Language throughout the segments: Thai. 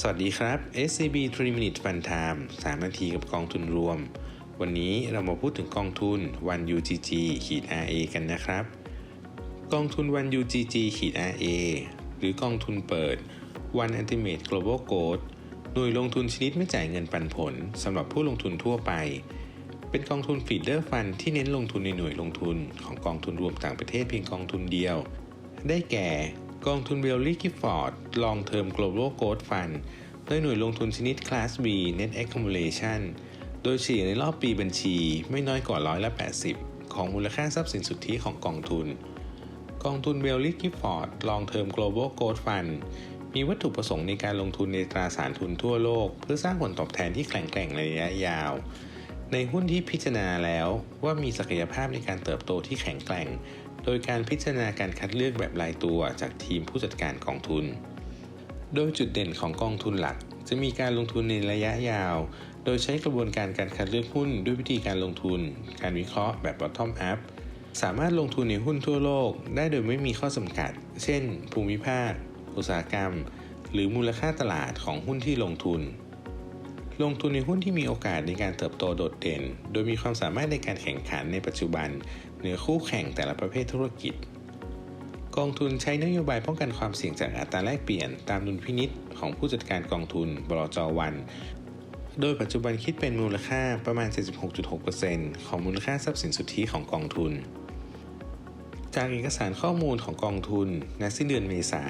สวัสดีครับ SCB 3 Minute Fun Time 3 นาทีกับกองทุนรวม วันนี้เรามาพูดถึงกองทุน1 UGG ขีด RA กันนะครับ กองทุน1 UGG ขีด RA หรือกองทุนเปิด One Ultimate Global Growth หน่วยลงทุนชนิดไม่จ่ายเงินปันผลสำหรับผู้ลงทุนทั่วไป เป็นกองทุนฟีดเดอร์ฟันที่เน้นลงทุนในหน่วยลงทุนของกองทุนรวมต่างประเทศเพียงกองทุนเดียว ได้แก่ กองทุนเบลลี่กิฟอร์ด Long Term Global Growth Fund โดยหน่วยลงทุนชนิด Class B Net Accumulation โดยเฉลี่ยในรอบปีบัญชีไม่น้อยกว่าร้อยละ80 ของมูลค่าทรัพย์สินสุทธิของกองทุน กองทุนเบลลี่กิฟอร์ด Long Term Global Growth Fund มีวัตถุประสงค์ในการลงทุนในตราสารทุนทั่วโลก เพื่อสร้างผลตอบแทนที่แข็งแกร่งในระยะยาว ในหุ้นที่พิจารณาแล้วว่ามีศักยภาพในการเติบโตที่แข็งแกร่ง โดยการพิจารณาการคัดเลือกแบบรายตัวจากทีมผู้จัดการกองทุน โดยจุดเด่นของกองทุนหลัก จะมีการลงทุนในระยะยาว โดยใช้กระบวนการการคัดเลือกหุ้นด้วยวิธีการลงทุน การวิเคราะห์แบบ bottom up สามารถลงทุนในหุ้นทั่วโลกได้โดยไม่มีข้อจำกัด เช่น ภูมิภาค อุตสาหกรรม หรือมูลค่าตลาดของหุ้นที่ลงทุน ลงทุนในหุ้นที่มีโอกาสในการเติบโตโดดเด่น โดยมีความสามารถในการแข่งขันในปัจจุบัน นือคู่แข่งแต่ละประเภทธุรกิจ กองทุนใช้นโยบายป้องกันความเสี่ยงจากอัตราแลกเปลี่ยน ตามดุลพินิษของผู้จัดการกองทุนบลจวัน โดยปัจจุบันคิดเป็นมูลค่าประมาณ 76.6%ของมูลค่าทรัพย์สินสุทธิของกองทุน จากเอกสารข้อมูลของกองทุนณสิ้นเดือนเมษา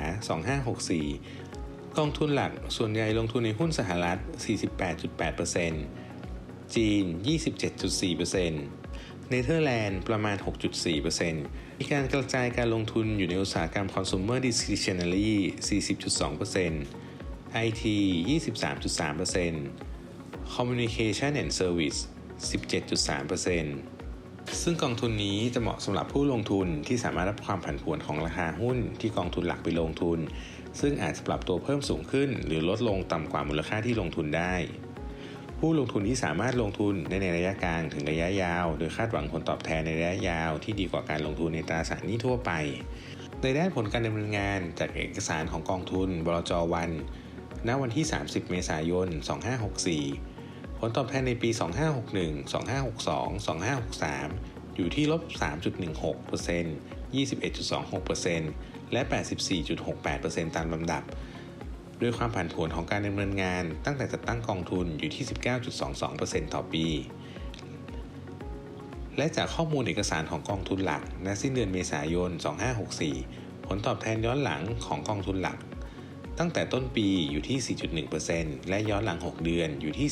2564 กองทุนหลักส่วนใหญ่ลงทุนในหุ้นสหรัฐ 48.8%จีน 27.4% เนเธอร์แลนด์ประมาณ 6.4%มีการกระจายการลงทุนอยู่ในอุตสาหกรรม consumer discretionary 40.2% IT 23.3% communication and service 17.3%ซึ่งกองทุนนี้จะเหมาะสำหรับผู้ลงทุนที่สามารถรับความผันผวนของราคาหุ้นที่กองทุนหลักไปลงทุน ซึ่งอาจจะปรับตัวเพิ่มสูงขึ้น หรือลดลงต่ำกว่ามูลค่าที่ลงทุนได้ ผู้ลงทุนที่สามารถลงทุนได้ในระยะกลางถึงระยะยาว โดยคาดหวังผลตอบแทนในระยะยาวที่ดีกว่าการลงทุนในตราสารหนี้ทั่วไป ในด้านผลการดำเนินงานจากเอกสารของกองทุนบลจวัน ณ วันที่ 30 เมษายน 2564 ผลตอบแทนในปี 2561 2562 2563 อยู่ที่ลบ 3.16% 21.26%และ 84.68%ตามลำดับ ด้วยความผันผวนของการดำเนินงานตั้งแต่จัดตั้งกองทุนอยู่ที่ 19.22%ต่อปี และจากข้อมูลเอกสารของกองทุนหลักณสิ้นเดือนเมษายน 2564 ผลตอบแทนย้อนหลังของกองทุนหลัก ตั้งแต่ต้นปีอยู่ที่ 4.1%และย้อนหลัง 6 เดือนอยู่ที่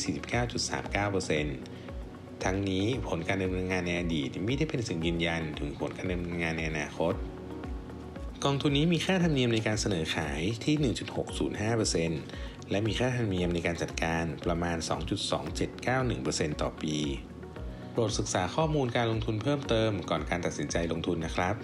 49.39%ทั้งนี้ผลการดำเนินงานในอดีตไม่ได้เป็นสิ่งยืนยันถึงผลการดำเนินงานในอนาคต กองทุนนี้มีค่าธรรมเนียมในการเสนอขายที่ 1.605%และมีค่าธรรมเนียมในการจัดการประมาณ 2.2791%ต่อปี โปรดศึกษาข้อมูลการลงทุนเพิ่มเติมก่อนการตัดสินใจลงทุนนะครับ